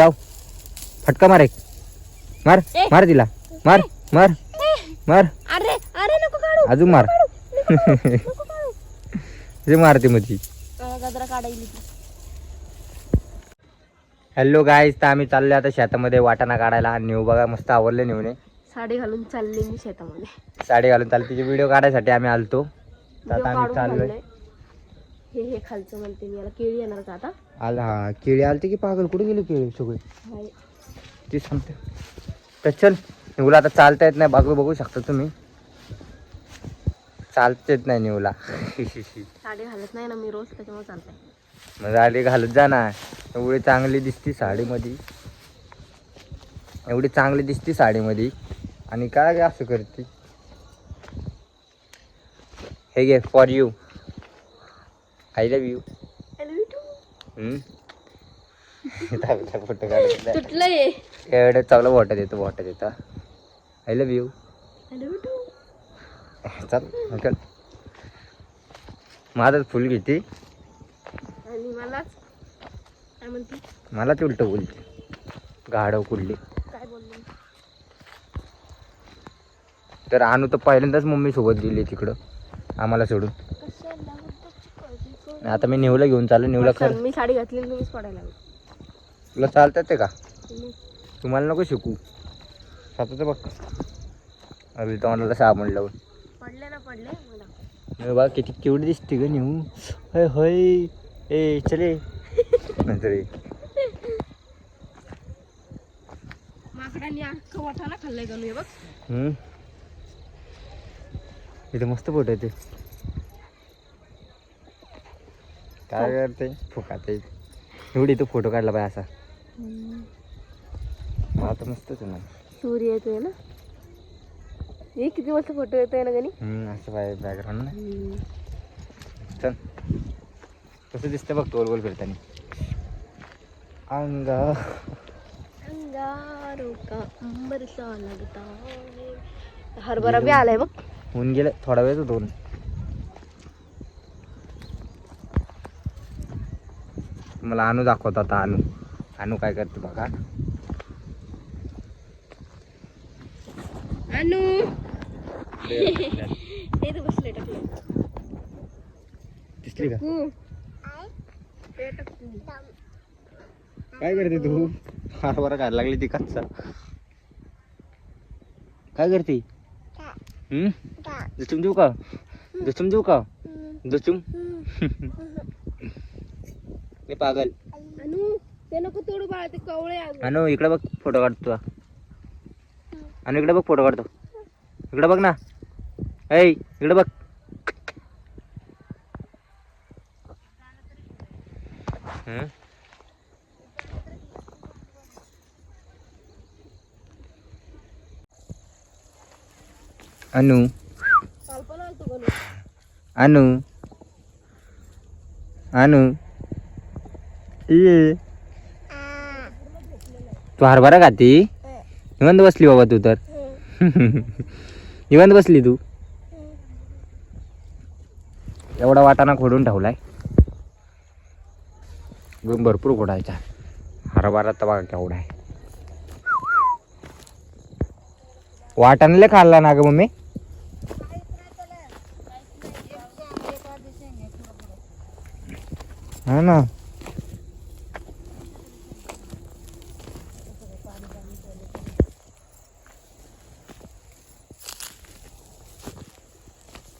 चाव फटका मार एक. मार ए. मार तिला. मार मार मार. अरे अरे नको काढू. अजून मार. ते मारते मग ती. मला गजरा काढायली ती. हॅलो गाईज तर आम्ही चाललोय आता शेतामध्ये वाटाणा काढायला. आणि नेऊ बघा मस्त आवडले नेऊने. साडी घालून चालले मी शेतामध्ये. साडी घालून चालली. तिचे व्हिडिओ काढायसाठी आम्ही आलतो. तर आता आम्ही चाललोय. हे हे खालचं म्हणते मी. याला केळी येणार का आता? आला हा. केळी आलते की पागल? कुठे गेली केळी सगळी? हाय. ती सांगते. तर चल निवला. आता चालता येत नाही. बघू बघू शकता तुम्ही. चालता येत नाही निवला. साडी घालत नाही ना मी रोज त्याच्यामुळे चालतंय. मग साडी घालत जा ना. एवढी चांगली दिसती साडीमध्ये. एवढी चांगली दिसती साडीमध्ये. आणि काय काय असं करते? हे घे for you I love you photo काढत तुटलं ये एवढं चांगलं फोटो देतो फोटो देतो. आय लव्ह यू चल चल माझं फुल घेते. मला ते उलट बोलते. गाढव बोलले? तर आणू तर पहिल्यांदाच मम्मी सोबत गेली तिकडं. आम्हाला सोडून. आता मी नेवला घेऊन चाललो नेवला खरं. मी साडी घातली आणि तुम्हीच पडायला तुला चालतात ते का? तुम्ही- तुम्हाला नको शिकू. स्वतःच बघ. अरे तोंडाला साबण लावून. पडले ना पडले बा किती केवढी दिसते ग नेऊ. होय होय. ए चले नंतर. माकडांनी अख्खं वाटाणा खाल्लाय का बघ. इथे मस्त फोटो येते काय करते? फुकात. एवढी तो फोटो काढला पाहिजे असा. आता मस्तच आहे ना. सूर्य येतोय ना? हे किती मस्त फोटो येतोय ना गणी? असं पाहिजे बॅकग्राऊंड ना. चल. कसं दिसतं बघ गोल गोल फिरताना. अंगा. अंगारों का लगता है. हरभरा बी आलाय बघ. होऊन गेलं. थोडा वेळ दोन. मला आणू दाखवता आता आणू. आणू काय करते बघा. अनु बसले दिसली का. काय करते तू? हरभरा खायला लागली ती कच्चा. काय करते? हम्म? दुचूम देऊ का? दुचूम देऊ का? दुचूम मी पागल. अनु ते नको तोडू बाळा ते कवळे अजून. अनु इकडे बघ फोटो काढतो अनु इकडे बघ फोटो काढतो. इकडे बघ ना. ऐ इकडे बघ? अनु. कल्पना बनू. अनु. अनु. ये. तू हरभरा खाती? निवंत बसली बाबा तू तर. निवांत बसली तू. एवढा वाटाणा खोडून ठेवलाय. भरपूर खोडायचा. हरभरा तर बघा केवढा आहे. वाटाणाला खाल्ला ना ग मम्मी? हा ना.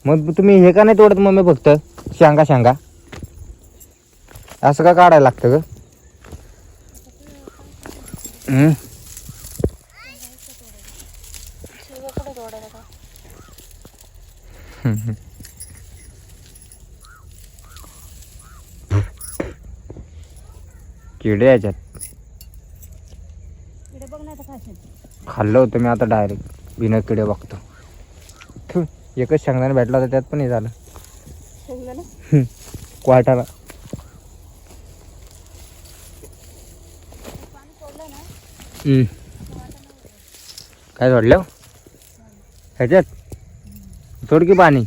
मग तुम्ही हे का नाही तोडत मम्मी फक्त? शांगा शांगा. असं का काढायला लागतं ग? किडे याच्यात. बघ. खाल्लं होतं मी आता डायरेक्ट. बिना किडे बघतो. थु, एकच शेंगदाणा भेटला होता त्यात पण हे झालं. क्वाटाला काय सोडलं? ह्याच्यात? सोड की पाणी.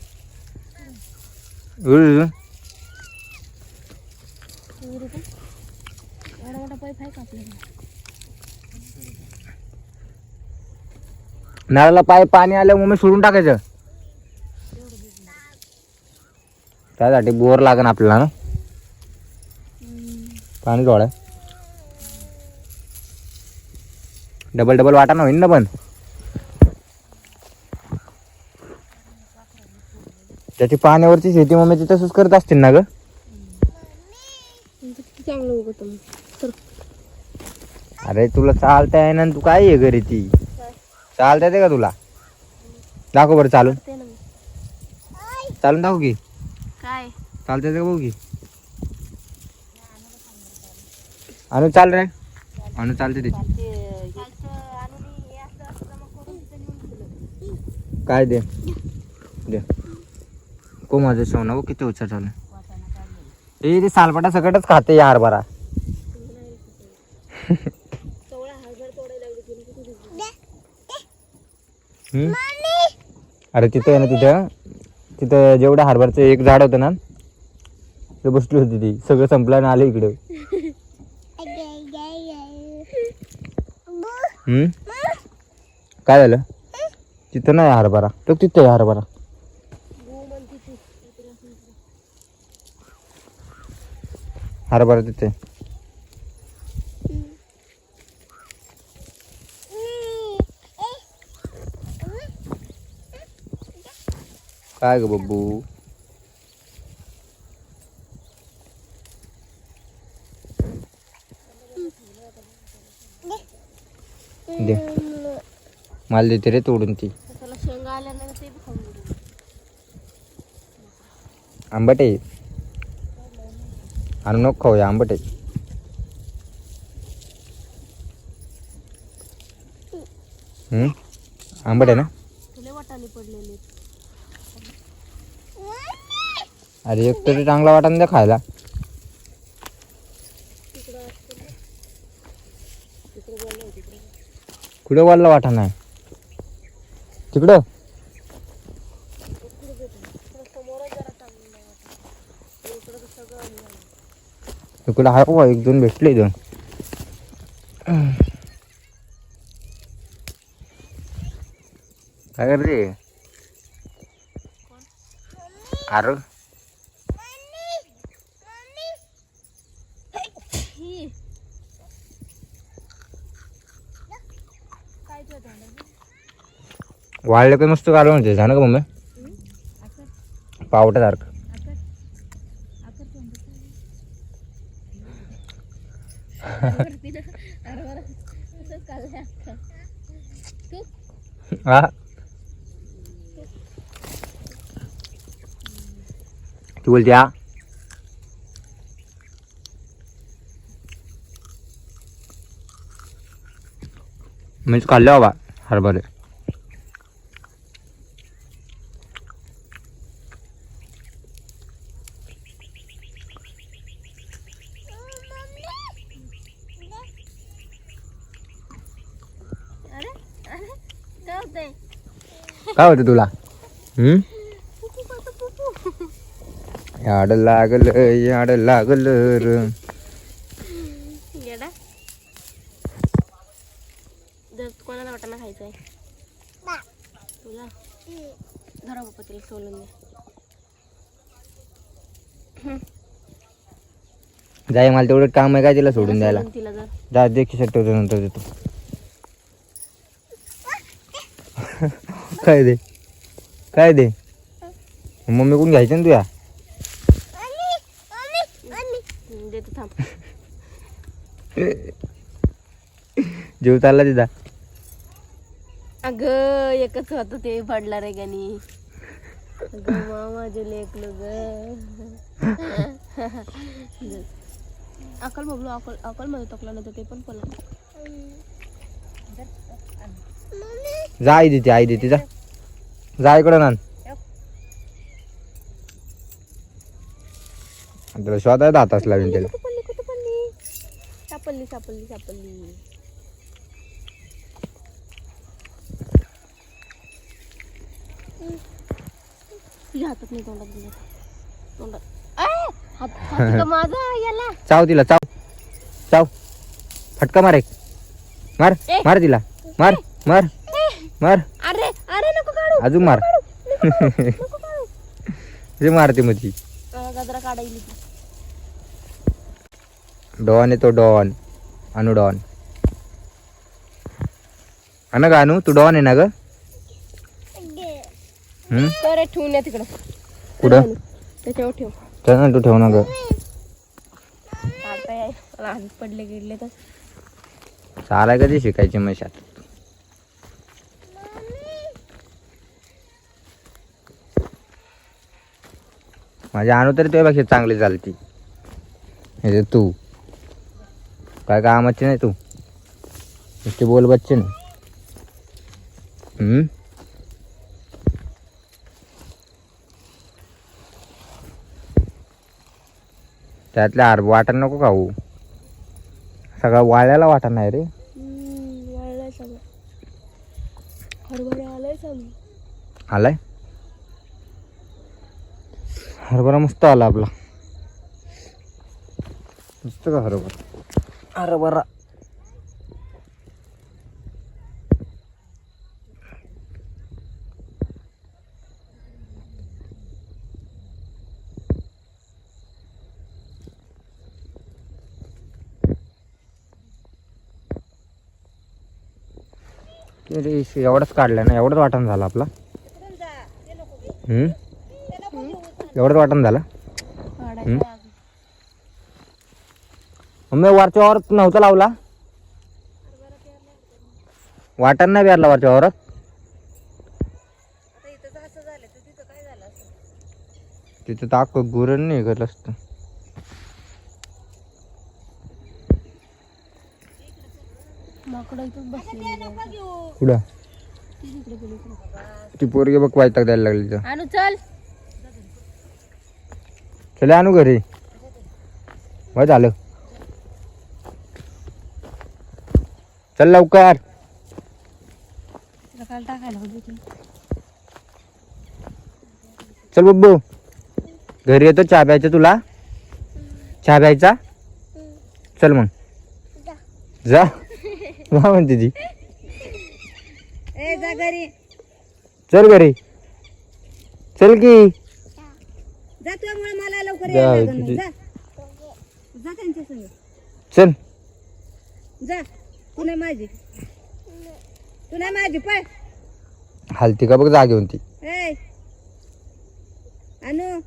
नाळाला पाय पाणी आल्यामुळे सोडून टाकायचं. त्यासाठी बोर लागन आपल्याला ना? पाणी जोडा डबल डबल वाटा ना होईन ना पण. त्याची पाण्यावरची शेती मग ते तसंच करत असतील ना ग? अरे तुला चालता आहे ना तू काय आहे घरी ती चालता येते का तुला? दाखव बरं मग. चालून दाखव की. काय? चालता येते का बघू की. अनु चाल रे. अनु चालते काय दे? दे. को माझं सोनं बघ किती उच्च चालू ए ते सालपाटा सकटच खाते या हरभरा हम्म? अरे तिथं आहे ना तिथं. तिथं जेवढं हार्बरचं एक झाड होतं ना ते बसली होती ती. सगळं संपलं आणि आलं इकडे. हम्म? काय झालं? तिथं नाही हरभरा तो तिथं आहे हरभरा हरभरा तिथे काय ग बब्बू दे मला देते रे तोडून ती आंबट आहे आणि नको खाऊया आंबट आहे आंबट आहे ना तुला वाटाणे पडलेले अरे एक तरी चांगला वाटा ना द्या खायला. कुठं वाढला वाटा नाही तिकडं? तिकडं आहे बा एक दोन भेटले दोन काय करते? अरे ही. काय तुझं झालं? वाळलं का मस्त काढलं म्हणजे झालं का मम्मी पावट्यासारखं वरती ना. अरे बरं. असंच चाललंय आता. तू हा तू बोलते हा मीच खाल्ले बाबा हरभरे अरे अरे काय होतंय काय होतं तुला हम्म याड लागल याड लागल र येडा जर कोणाला वाटाणा खायचा आहे तुला? धरा बाप्पा तिला सोलून दे. जाय मला तेवढं काम आहे काय तिला सोडून द्यायला? सोलून तिला जर. जा दे खिशात ठेवतो नंतर देतो. काय दे? काय दे? मम्मी कोण घ्यायचं ना तुया? हम्म, देते थांब. जीव चालला तिचा. अगं एकच होत ते पडला रे गाणी. अगं मामा जे लेकलं ग. अकल बघलो अकल अकलमध्ये टाकला नाही तर ते पण पडला. जा आई देते आई देते जा. जा इकडं ना त्याला शोधायला हाताच लावेन त्याला. सापडली सापडली सापडली. तुझ्या हातात नाही तोंडात दिलं. तोंडात. आ! हात हात का माझा याला. चाव तिला चाव. चाव. फटका मार एक. मार. मार तिला. मार मार मार. अरे अरे नको काढू. अजून मार. ते मारते अं, गजरा काढायली. डॉन आहे तो डॉन. अनु डॉन. हा ना ग अनु तू डॉन आहे ना ग? तर ठेवून या तिकडं. कुठं? त्याच्यावर ठेव. चल ना तू ठेव आधीच पडले गेले तर. चालाय कधी शिकायची मशात माझी अनु तरी तुझ्यापेक्षा चांगली चालती. हे तू. काय कामाची नाही तू. नुसती बोल बच्चे ना त्यातल्या हार वाटण नको खाऊ. सगळं वाळ्याला वाटण नाही रे. वाळलंय सगळं. हरभरा आलाय चालू आलाय? हरभरा मस्त आला आपला. मस्त का हरभरा? हरभरा. अरे एवढंच काढलं ना एवढंच वाटण झालं आपला? एवढंच वाटण झालं. मम्मी वरच्या वावरात नव्हता लावला? वाटण नाही पेरला वरच्या वावरात? तिथं ताक गुरण नाही करलं असतं माकडं इथंच बसलेली आहे. कुठं ती तिकडे गेली इकडे. ती पोरगी बघ वायताक द्यायला लागली आणू चल. चले आणू घरी. बरं झालं. चल लवकर. तिला काल टाकायला होती ती. चल बब्बू. घरी येतो चहा प्यायचा तुला. चहा प्यायचा? चल मग. जा. जा म्हणते ती. ए जा घरी. चल घरी. चल की. जा तुझ्यामुळे मला लवकर जा लागलं. नाही. जा. जा त्यांच्या संग. चल. जा. तू नाही माझी. तू नाही माझी पळ. हलती का बघ जागेऊन ती ए अनु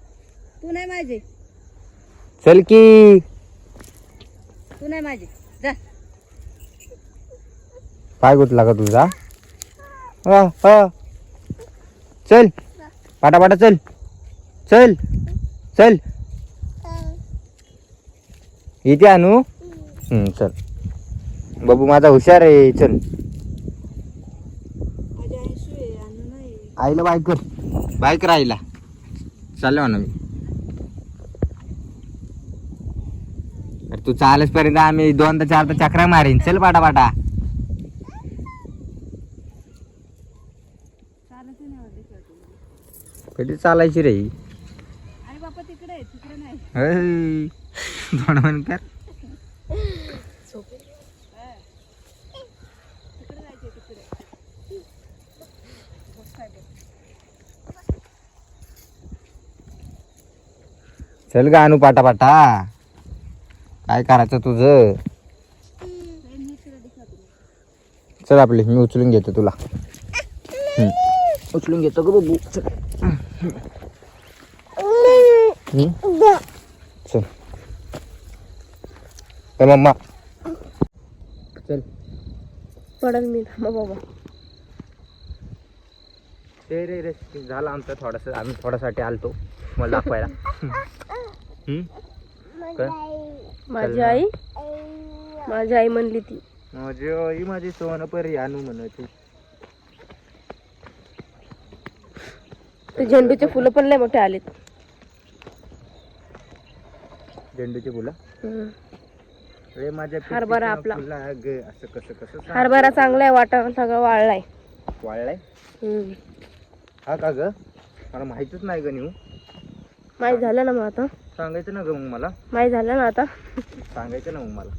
तू नाही माझी. चल की. तू नाही माझी. काय पाय गुतला का तुझा? चल. पाटापाटा चल. चल. चल. इथे आणू? चल. बाबू माझा हुशार आहे चल. आईला बायकर बायकर आईला. चाललो म्हणा मी. अरे तू चालच पर्यंत आम्ही दोनदा चारदा चक्रा मारीन. चल पाटा पाटा चालत नाही वाटत कधी चालायची रे? आई बापा तिकडे आहे तिकडे नाही ऐ, दोन म्हण कर चल गा आणू पाटा पाटा काय करायचं तुझं चल आपली मी उचलून घेतो तुला. उचलून घेतो ग बबू चल? चल. ए मम्मा. चल. पडल मी थांबा बाबा. ते रे रे झालं आमचं थोडंसं आम्ही थोड्यासाठी आलतो. मला दाखवायला. माझी आई? माझी आई म्हणली ती. माझी आई माझी सोनपरी आणू म्हणत ते झेंडूचे फुलं पण लय मोठे आलेत. झेंडूची फुलं? हम्म. रे माझ्या हरभरा आपला. फुलं असं कसं कसं सांग. हरभरा चांगला आहे वाटाणा सगळं वाळलाय. वाळलाय? हम्म. हा का ग? मला माहितच नाही ग न्यू माहीत झालं ना मग आता? सांगायचं ना ग मग मला. माहीत झालं ना आता? सांगायचं ना मग मला.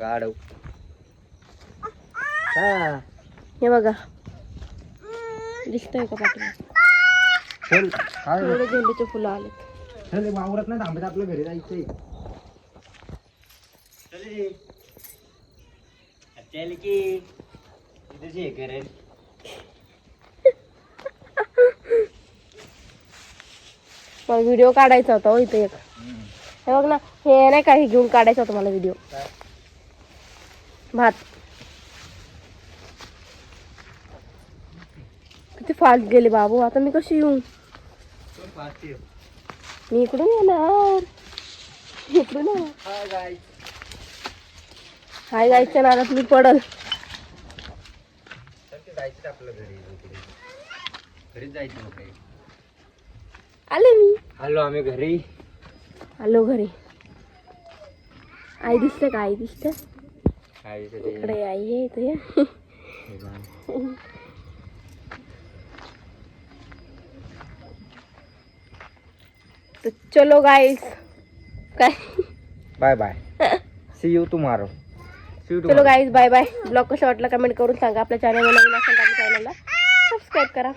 काढव. हा हे बघा. दिसतंय का चल काय? एवढे झेंडूचे फुलं आले चल वावरत नाही थांबत आपलं घरी जायचंय. चल रे. चल की. इथेच हे करेल मला व्हिडिओ काढायचा होता हो इथे एक. हे बघ ना हे नाही का हे घेऊन काढायचा होता मला व्हिडिओ? भात किती फास्ट गेले बाबू. आता मी कशी येऊ? मी इकडून येणार. इकडून येणार. हाय गायच्या नादात मी पडल. जायचं जायचं आले मी. आलो आम्ही घरी. आलो घरी. आई दिसते का? आई दिसते. इकडे आई आहे इथे. तर चलो गाईस काय? Bye bye see you tomorrow चलो गाईज बाय बाय ब्लॉग कसा वाटला कमेंट करून सांगा. आपल्या चॅनलला नवीन असेल तर चॅनलला सबस्क्राईब करा.